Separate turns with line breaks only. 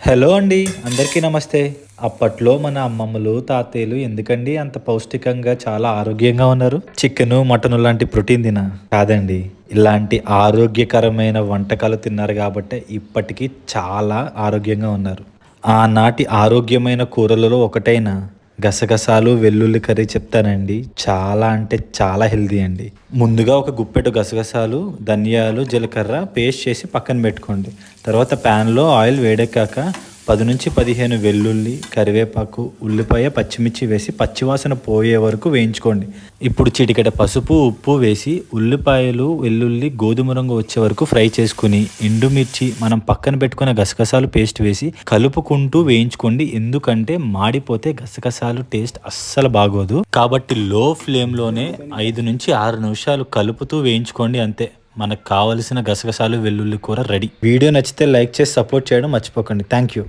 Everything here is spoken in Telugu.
హలో అండి అందరికీ నమస్తే. అప్పట్లో మన అమ్మమ్మలు తాతయ్యలు ఎందుకండి అంత పౌష్టికంగా చాలా ఆరోగ్యంగా ఉన్నారు? చికెన్ మటన్ లాంటి ప్రోటీన్ తిన? కాదండి. ఇలాంటి ఆరోగ్యకరమైన వంటకాలు తిన్నారు కాబట్టి ఇప్పటికీ చాలా ఆరోగ్యంగా ఉన్నారు. ఆనాటి ఆరోగ్యమైన కూరలలో ఒకటైన గసగసాలు వెల్లుల్లి కర్రీ చెప్తానండి. చాలా అంటే చాలా హెల్దీ అండి. ముందుగా ఒక గుప్పెడు గసగసాలు ధనియాలు జీలకర్ర పేస్ట్ చేసి పక్కన పెట్టుకోండి. తర్వాత ప్యాన్లో ఆయిల్ వేడెక్కాక పది నుంచి పదిహేను వెల్లుల్లి కరివేపాకు ఉల్లిపాయ పచ్చిమిర్చి వేసి పచ్చివాసన పోయే వరకు వేయించుకోండి. ఇప్పుడు చిటికెట పసుపు ఉప్పు వేసి ఉల్లిపాయలు వెల్లుల్లి గోధుమ రంగు వచ్చే వరకు ఫ్రై చేసుకుని ఎండుమిర్చి మనం పక్కన పెట్టుకున్న గసగసాలు పేస్ట్ వేసి కలుపుకుంటూ వేయించుకోండి. ఎందుకంటే మాడిపోతే గసగసాలు టేస్ట్ అస్సలు బాగోదు. కాబట్టి లో ఫ్లేమ్లోనే ఐదు నుంచి ఆరు నిమిషాలు కలుపుతూ వేయించుకోండి అంతే. మనకు కావలసిన గసగసాలు వెల్లుల్లి కూర రెడీ. వీడియో నచ్చితే లైక్ చేసి సపోర్ట్ చేయడం మర్చిపోకండి. Thank you